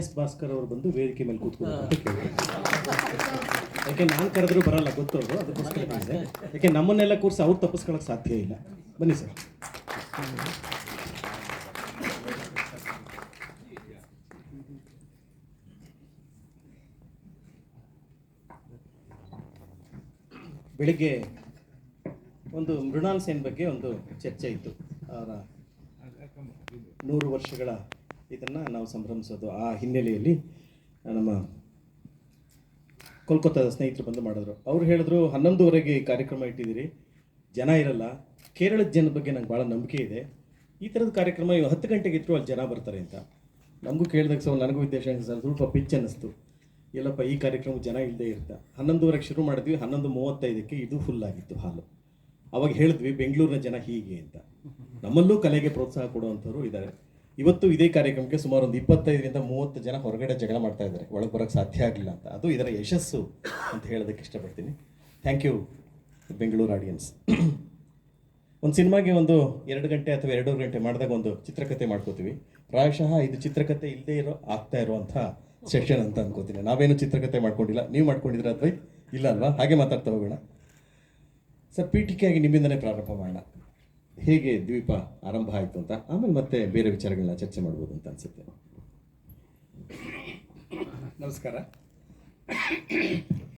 S Bhaskar ಅವರು ಬಂದು ವೇದಿಕೆ ಮೇಲೆ ಕೂತ್ಕೊಂಡು ಯಾಕೆ ನಾನು ಕರೆದ್ರು ಬರಲ್ಲ ಗೊತ್ತವರು ಅದಕ್ಕೋಸ್ಕರ ಬಂದೆ. ಯಾಕೆ ನಮ್ಮನ್ನೆಲ್ಲ ಕೂರ್ಸಿ ಅವ್ರು ತಪ್ಪಿಸ್ಕೊಳಕ್ಕೆ ಸಾಧ್ಯ ಇಲ್ಲ. ಬನ್ನಿ ಸರ್. ಬೆಳಿಗ್ಗೆ ಒಂದು ಮೃಣಾಲ್ ಸೇನ್ ಬಗ್ಗೆ ಒಂದು ಚರ್ಚೆ ಇತ್ತು. ಅವರ ನೂರು ವರ್ಷಗಳ ಇದನ್ನು ನಾವು ಸಂಭ್ರಮಿಸೋದು. ಆ ಹಿನ್ನೆಲೆಯಲ್ಲಿ ನಮ್ಮ ಕೋಲ್ಕತ್ತಾದ ಸ್ನೇಹಿತರು ಬಂದು ಮಾಡಿದ್ರು. ಅವ್ರು ಹೇಳಿದ್ರು, ಹನ್ನೊಂದುವರೆಗೆ ಕಾರ್ಯಕ್ರಮ ಇಟ್ಟಿದ್ದೀರಿ. ಜನ ಇರಲ್ಲ. ಕೇರಳದ ಜನ ಬಗ್ಗೆ ನಂಗೆ ಭಾಳ ನಂಬಿಕೆ ಇದೆ. ಈ ಥರದ ಕಾರ್ಯಕ್ರಮ ಇವಾಗ ಹತ್ತು ಗಂಟೆಗೆ ಇಟ್ಟರು ಅಲ್ಲಿ ಜನ ಬರ್ತಾರೆ ಅಂತ. ನಮಗೂ ಕೇಳಿದಾಗ ಸೊ ನನಗೂ ಉದ್ದೇಶ ಸರ್, ಸ್ವಲ್ಪ ಪಿಚ್ ಅನ್ನಿಸ್ತು. ಎಲ್ಲಪ್ಪ, ಈ ಕಾರ್ಯಕ್ರಮ ಜನ ಇಲ್ಲದೆ ಇರ್ತಾ. ಹನ್ನೊಂದುವರೆಗೆ ಶುರು ಮಾಡಿದ್ವಿ, ಹನ್ನೊಂದು ಮೂವತ್ತೈದಕ್ಕೆ ಇದು ಫುಲ್ ಆಗಿತ್ತು ಹಾಲು. ಅವಾಗ ಹೇಳಿದ್ವಿ, ಬೆಂಗಳೂರಿನ ಜನ ಹೀಗೆ ಅಂತ. ನಮ್ಮಲ್ಲೂ ಕಲೆಗೆ ಪ್ರೋತ್ಸಾಹ ಕೊಡುವಂಥವ್ರು ಇದ್ದಾರೆ ಇವತ್ತು ಇದೇ ಕಾರ್ಯಕ್ರಮಕ್ಕೆ ಸುಮಾರು ಒಂದು ಇಪ್ಪತ್ತೈದರಿಂದ ಮೂವತ್ತು ಜನ ಹೊರಗಡೆ ಜಗಳ ಮಾಡ್ತಾ ಇದ್ದಾರೆ. ಒಳಗೆ ಬರೋಕ್ಕೆ ಸಾಧ್ಯ ಆಗಲಿಲ್ಲ ಅಂತ. ಅದು ಇದರ ಯಶಸ್ಸು ಅಂತ ಹೇಳೋದಕ್ಕೆ ಇಷ್ಟಪಡ್ತೀನಿ. ಥ್ಯಾಂಕ್ ಯು ಬೆಂಗಳೂರು ಆಡಿಯನ್ಸ್ ಒಂದು ಸಿನಿಮಾಗೆ ಒಂದು ಎರಡು ಗಂಟೆ ಅಥವಾ ಎರಡೂವರೆ ಗಂಟೆ ಮಾಡಿದಾಗ ಒಂದು ಚಿತ್ರಕಥೆ ಮಾಡ್ಕೋತೀವಿ. ಪ್ರಾಯಶಃ ಇದು ಚಿತ್ರಕಥೆ ಇಲ್ಲದೆ ಇರೋ, ಆಗ್ತಾ ಇರುವಂಥ ಸೆಷನ್ ಅಂತ ಅನ್ಕೋತೀನಿ. ನಾವೇನು ಚಿತ್ರಕಥೆ ಮಾಡ್ಕೊಂಡಿಲ್ಲ. ನೀವು ಮಾಡ್ಕೊಂಡಿದ್ರೆ ಅಥವಾ ಇಲ್ಲ ಅಲ್ವಾ? ಹಾಗೆ ಮಾತಾಡ್ತಾ ಹೋಗೋಣ. ಸರ್ ಪೀಠಿಕೆಯಾಗಿ ನಿಮ್ಮಿಂದನೇ ಪ್ರಾರಂಭ ಮಾಡೋಣ. ಹೇಗೆ ದ್ವೀಪ ಆರಂಭ ಆಯಿತು ಅಂತ ಆಮೇಲೆ ಮತ್ತೆ ಬೇರೆ ವಿಚಾರಗಳನ್ನ ಚರ್ಚೆ ಮಾಡ್ಬೋದು ಅಂತ ಅನಿಸುತ್ತೆ. ನಮಸ್ಕಾರ.